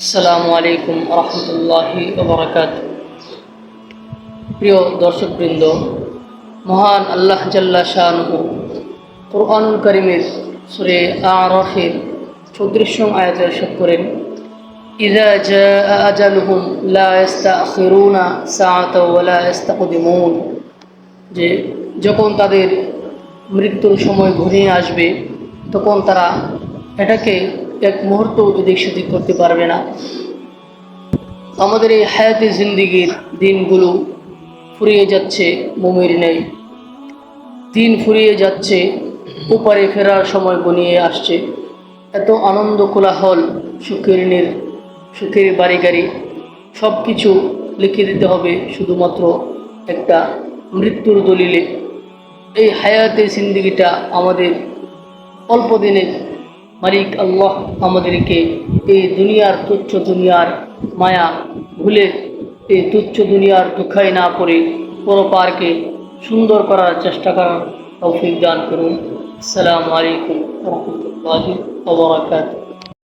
আসসালামু আলাইকুম রহমতুল্লাহি ওবরাকাত। প্রিয় দর্শকবৃন্দ, মহান আল্লাহ জাল্লা শাহনহু কোরআনুল করিমের সুরে আরফের চৌত্রিশ আয়াত এরশাদ করেন যে যখন তাদের মৃত্যুর সময় ঘনিয়ে আসবে, তখন তারা এটাকে এক মুহূর্ত এদিক সেদিক করতে পারবে না। আমাদের এই হায়াতি জিন্দিগির দিনগুলো ফুরিয়ে যাচ্ছে মমির নেই। দিন ফুরিয়ে যাচ্ছে, ওপারে ফেরার সময় বনিয়ে আসছে। এত আনন্দ, কোলাহল, সুখের নির, সুখের বাড়ি গাড়ি সব কিছু লিখে দিতে হবে শুধুমাত্র একটা মৃত্যুর দলিলে। এই হায়াতে জিন্দিগিটা আমাদের অল্প দিনের মালিক আল্লাহ আমাদেরকে এই দুনিয়ার তুচ্ছ দুনিয়ার মায়া ভুলে, এই তুচ্ছ দুনিয়ার দুঃখায় না করে পরপারকে সুন্দর করার চেষ্টা করার তৌফিক দান করুন। আসসালামু আলাইকুম রহমতুল্লাহ